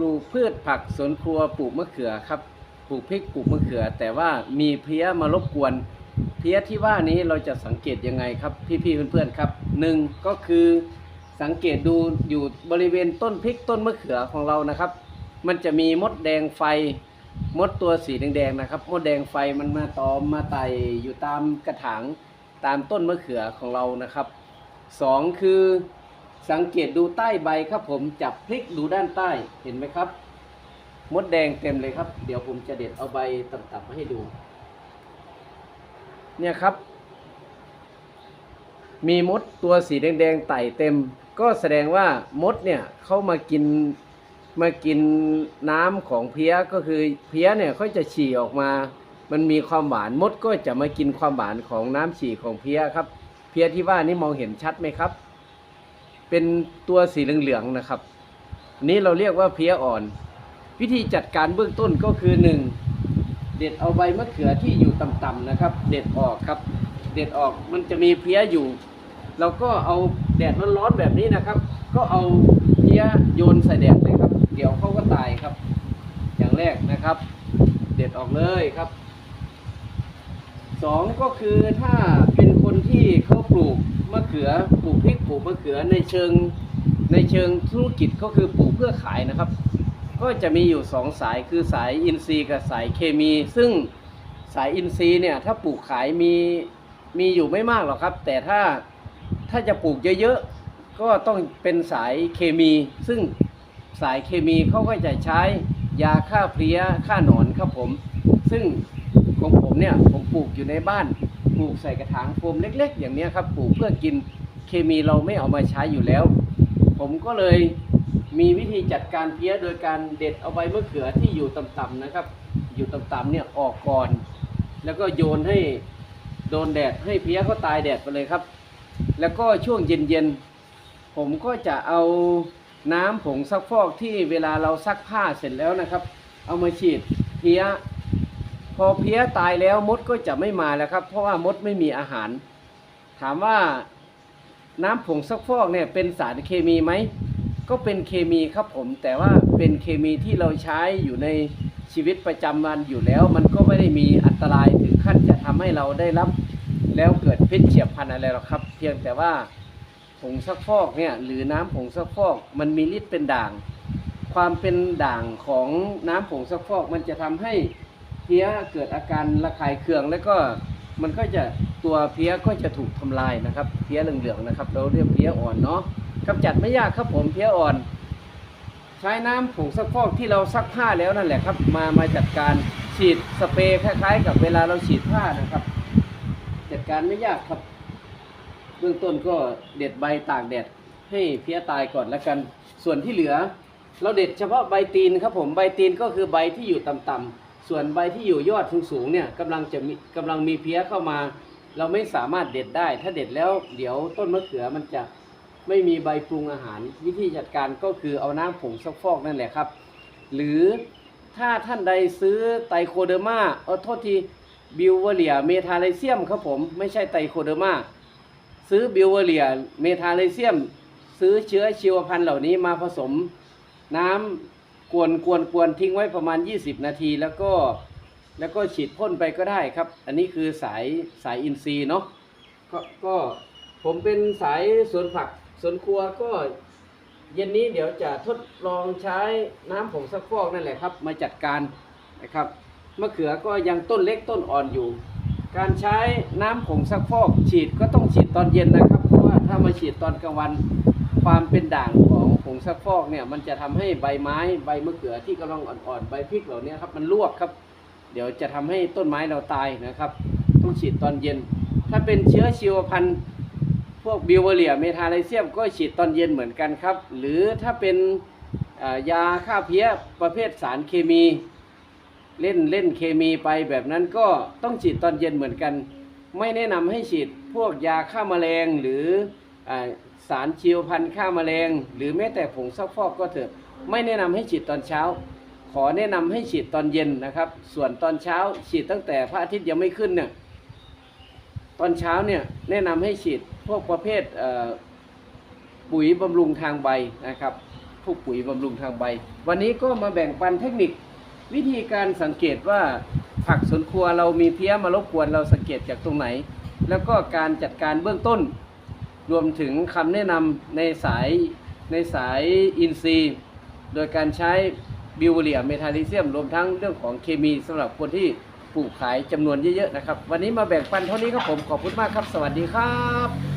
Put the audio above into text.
ลูกพืชผักสวนครัวปลูกมะเขือครับปลูกพริกปลูกมะเขือ แต่ว่ามีเพี้ยมารบกวน เพี้ยที่ว่านี้เราจะสังเกตยังไงครับ พี่ๆเพื่อนๆครับหนึ่งก็คือสังเกตดูอยู่บริเวณต้นพริกต้นมะเขือของเรานะครับ มันจะมีมดแดงไฟ มดตัวสีแดงๆนะครับ มดแดงไฟมันมาตอมมาไต่อยู่ตามกระถางตามต้นมะเขือของเรานะครับสองคือ สังเกตดูใต้ใบครับผมจับพลิกดูด้านใต้เห็นไหมครับ มดแดงเต็มเลยครับ เดี๋ยวผมจะเด็ดเอาใบต่ำๆมาให้ดู เนี่ยครับ มีมดตัวสีแดงๆไต่เต็ม ก็แสดงว่ามดเนี่ยเขามากินมากินน้ำของเพี้ยก็คือเพี้ยเนี่ยเขาจะฉี่ออกมา มันมีความหวานมดก็จะมากินความหวานของน้ำฉี่ของเพี้ยครับ เพี้ยที่ว่านี่มองเห็นชัดไหมครับ เป็นตัวสีเหลืองๆนะครับนี่เราเรียกว่าเพี้ยอ่อน วิธีจัดการเบื้องต้นก็คือหนึ่งเด็ดเอาใบมะเขือที่อยู่ต่ำๆนะครับ เด็ดออกครับ เด็ดออกมันจะมีเพี้ยอยู่ เราก็เอาแดดร้อนๆแบบนี้นะครับ ก็เอาเพี้ยโยนใส่แดดเลยครับ เดี๋ยวเขาก็ตายครับ อย่างแรกนะครับ เด็ดออกเลยครับสองก็คือถ้าเป็นคน ที่เขาปลูกมะเขือปลูกพริกปลูกมะเขือในเชิงในเชิงธุรกิจก็คือปลูกเพื่อขายนะครับ ก็จะมีอยู่สองสายคือสายอินทรีย์กับสายเคมี ซึ่งสายอินทรีย์เนี่ยถ้าปลูกขายมีมีอยู่ไม่มากหรอกครับ แต่ถ้าถ้าจะปลูกเยอะๆก็ต้องเป็นสายเคมี ซึ่งสายเคมีเขาก็จะใช้ยาฆ่าเพลี้ยฆ่าหนอนครับผม ซึ่ง ของผมเนี่ยผมปลูกอยู่ในบ้านปลูกใส่กระถางโฟมเล็ก ๆ อย่างเนี้ยครับปลูกเพื่อกินเคมีเราไม่เอามาใช้อยู่แล้ว ผมก็เลยมีวิธีจัดการเพี้ยโดยการเด็ดเอาใบมะเขือที่อยู่ต่ำๆนะครับ อยู่ต่ำๆเนี่ยออกก่อน แล้วก็โยนให้โดนแดดให้เพี้ยเขาตายแดดไปเลยครับ แล้วก็ช่วงเย็นๆผมก็จะเอาน้ำผงซักฟอกที่เวลาเราซักผ้าเสร็จแล้วนะครับ เอามาฉีดเพี้ย อเพี้ยตายแล้วมดก็จะไม่มาแล้วครับ เพราะว่ามดไม่มีอาหาร ถามว่าน้ำผงซักฟอกเนี่ยเป็นสารเคมีไหมก็เป็นเคมีครับผม แต่ว่าเป็นเคมีที่เราใช้อยู่ในชีวิตประจำวันอยู่แล้ว มันก็ไม่ได้มีอันตรายถึงขั้นจะทำให้เราได้รับ แล้วเกิดพิษเฉียบพลันอะไรหรอกครับ เพียงแต่ว่าผงซักฟอกเนี่ยหรือน้ำผงซักฟอก มันมีฤทธิ์เป็นด่าง ความเป็นด่างของน้ำผงซักฟอก มันจะทำให้ พี้ยเกิดอาการระคายเคืองแล้วก็มันก็จะตัวเพี้ยก็จะถูกทำลายนะครับเพี้ยเหลืองๆนะครับ เราเรียกเพี้ยอ่อนเนาะกำจัดไม่ยากครับผมเพี้ยอ่อน ใช้น้ำผงซักฟอกที่เราซักผ้าแล้วนั่นแหละครับ มามาจัดการฉีดสเปรย์คล้ายๆ กับเวลาเราฉีดผ้านะครับ จัดการไม่ยากครับ เบื้องต้นก็เด็ดใบตากแดดให้เพี้ยตายก่อนแล้วกัน ส่วนที่เหลือ เราเด็ดเฉพาะใบตีนครับผมใบตีนก็คือใบที่อยู่ต่ำๆ ส่วนใบที่อยู่ยอดสูงๆเนี่ยกำลังจะมีกำลังมีเพี้ยเข้ามา เราไม่สามารถเด็ดได้ ถ้าเด็ดแล้วเดี๋ยวต้นมะเขือมันจะไม่มีใบปรุงอาหาร วิธีจัดการก็คือเอาน้ำผงซักฟอกนั่นแหละครับ หรือถ้าท่านใดซื้อไตโคเดอร์มาเอาโทษทีบิวเวเลียเมทาไลเซียมครับผมไม่ใช่ไตโคเดอร์มาซื้อบิวเวเลียเมทาไลเซียม ซื้อเชื้อชีวพันธุ์เหล่านี้มาผสมน้ำ กวนกวนกวนทิ้งไว้ประมาณ 20 นาที แล้วก็แล้วก็ฉีดพ่นไปก็ได้ครับ อันนี้คือสายสายอินทรีย์เนาะก็ก็ผมเป็นสายสวนผักสวนครัวก็เย็นนี้เดี๋ยวจะทดลองใช้น้ำผงซักฟอกนั่นแหละครับ มาจัดการนะครับมะเขือก็ยังต้นเล็กต้นอ่อนอยู่ การใช้น้ำผงซักฟอก ฉีดก็ต้องฉีดตอนเย็นนะครับ เพราะว่าถ้ามาฉีดตอนกลางวันความเป็นด่าง งผงซักฟอกเนี่ยมันจะทำให้ใบไม้ใบมะเขือที่กำลังอ่อนๆใบพริกเหล่านี้ครับมันลวกครับ เดี๋ยวจะทำให้ต้นไม้เราตายนะครับต้องฉีดตอนเย็น ถ้าเป็นเชื้อชีวพันธุ์พวกบิวเวเรียเมทาไลเซียมก็ฉีดตอนเย็นเหมือนกันครับ หรือถ้าเป็นยาฆ่าเพี้ยประเภทสารเคมี เล่นเล่นเคมีไปแบบนั้นก็ต้องฉีดตอนเย็นเหมือนกัน ไม่แนะนำให้ฉีดพวกยาฆ่าแมลงหรือ สารชีวพันธุ์ฆ่าแมลง หรือแม้แต่ผงซักฟอกก็เถอะ ไม่แนะนำให้ฉีดตอนเช้า ขอแนะนำให้ฉีดตอนเย็นนะครับ ส่วนตอนเช้าฉีดตั้งแต่พระอาทิตย์ยังไม่ขึ้นเนี่ยตอนเช้าเนี่ยแนะนำให้ฉีดพวกประเภทเปุ๋ยบำรุงทางใบนะครับพวกปุ๋ยบำรุงทางใบ วันนี้ก็มาแบ่งปันเทคนิค วิธีการสังเกตว่าผักสวนครัวเรามีเพี้ยมารบกวนเราสังเกตจากตรงไหน แล้วก็การจัดการเบื้องต้น รวมถึงคำแนะนำในสายในสายอินทรีย์ โดยการใช้บิวเลียเมทาลิเซียม รวมทั้งเรื่องของเคมีสำหรับคนที่ปลูกขายจำนวนเยอะๆนะครับ วันนี้มาแบ่งปันเท่านี้ครับผม ขอบคุณมากครับ สวัสดีครับ